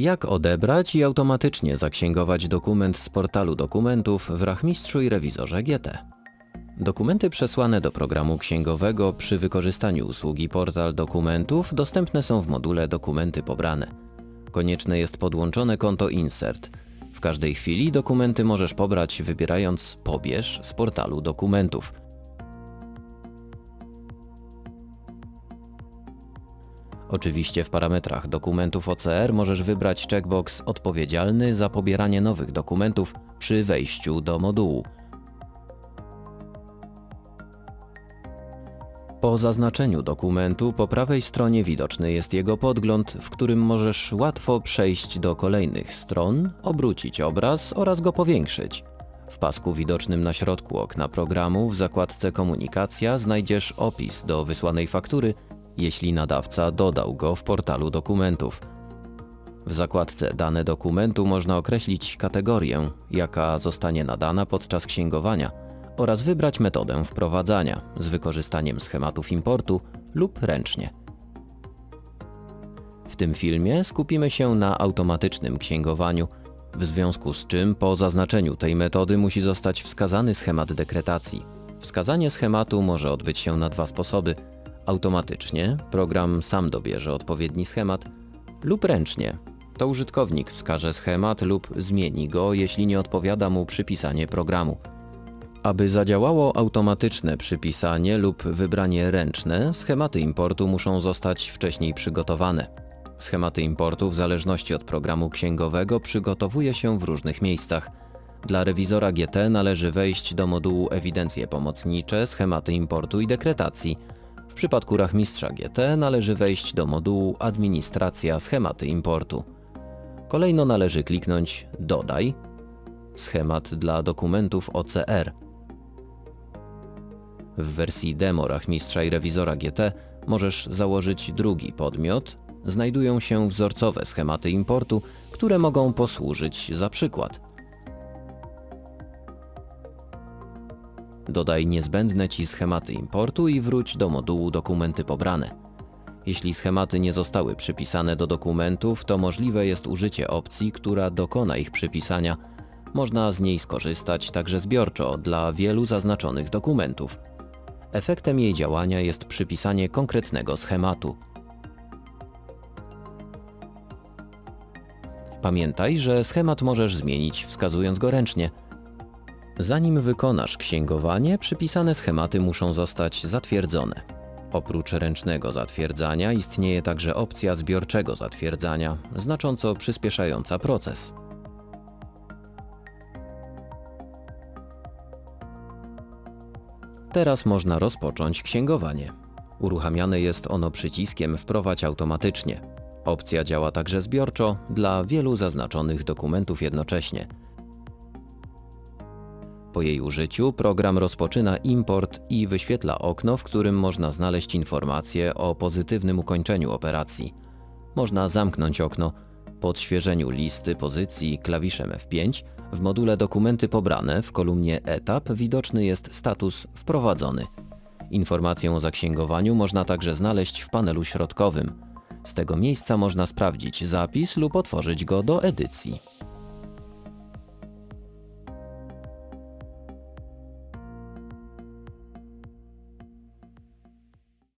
Jak odebrać i automatycznie zaksięgować dokument z portalu dokumentów w Rachmistrzu i Rewizorze GT? Dokumenty przesłane do programu księgowego przy wykorzystaniu usługi Portal Dokumentów dostępne są w module Dokumenty pobrane. Konieczne jest podłączone konto Insert. W każdej chwili dokumenty możesz pobrać wybierając Pobierz z portalu dokumentów. Oczywiście w parametrach dokumentów OCR możesz wybrać checkbox odpowiedzialny za pobieranie nowych dokumentów przy wejściu do modułu. Po zaznaczeniu dokumentu po prawej stronie widoczny jest jego podgląd, w którym możesz łatwo przejść do kolejnych stron, obrócić obraz oraz go powiększyć. W pasku widocznym na środku okna programu w zakładce Komunikacja znajdziesz opis do wysłanej faktury, jeśli nadawca dodał go w portalu dokumentów. W zakładce Dane dokumentu można określić kategorię, jaka zostanie nadana podczas księgowania oraz wybrać metodę wprowadzania z wykorzystaniem schematów importu lub ręcznie. W tym filmie skupimy się na automatycznym księgowaniu, w związku z czym po zaznaczeniu tej metody musi zostać wskazany schemat dekretacji. Wskazanie schematu może odbyć się na dwa sposoby. Automatycznie, program sam dobierze odpowiedni schemat, lub ręcznie. To użytkownik wskaże schemat lub zmieni go, jeśli nie odpowiada mu przypisanie programu. Aby zadziałało automatyczne przypisanie lub wybranie ręczne, schematy importu muszą zostać wcześniej przygotowane. Schematy importu w zależności od programu księgowego przygotowuje się w różnych miejscach. Dla rewizora GT należy wejść do modułu Ewidencje pomocnicze, schematy importu i dekretacji. W przypadku rachmistrza GT należy wejść do modułu Administracja schematy importu. Kolejno należy kliknąć Dodaj, schemat dla dokumentów OCR. W wersji demo Rachmistrza i Rewizora GT możesz założyć drugi podmiot. Znajdują się wzorcowe schematy importu, które mogą posłużyć za przykład. Dodaj niezbędne Ci schematy importu i wróć do modułu Dokumenty pobrane. Jeśli schematy nie zostały przypisane do dokumentów, to możliwe jest użycie opcji, która dokona ich przypisania. Można z niej skorzystać także zbiorczo dla wielu zaznaczonych dokumentów. Efektem jej działania jest przypisanie konkretnego schematu. Pamiętaj, że schemat możesz zmienić wskazując go ręcznie. Zanim wykonasz księgowanie, przypisane schematy muszą zostać zatwierdzone. Oprócz ręcznego zatwierdzania istnieje także opcja zbiorczego zatwierdzania, znacząco przyspieszająca proces. Teraz można rozpocząć księgowanie. Uruchamiane jest ono przyciskiem Wprowadź automatycznie. Opcja działa także zbiorczo dla wielu zaznaczonych dokumentów jednocześnie. Po jej użyciu program rozpoczyna import i wyświetla okno, w którym można znaleźć informacje o pozytywnym ukończeniu operacji. Można zamknąć okno po odświeżeniu listy pozycji klawiszem F5 w module Dokumenty pobrane w kolumnie Etap widoczny jest status Wprowadzony. Informację o zaksięgowaniu można także znaleźć w panelu środkowym. Z tego miejsca można sprawdzić zapis lub otworzyć go do edycji.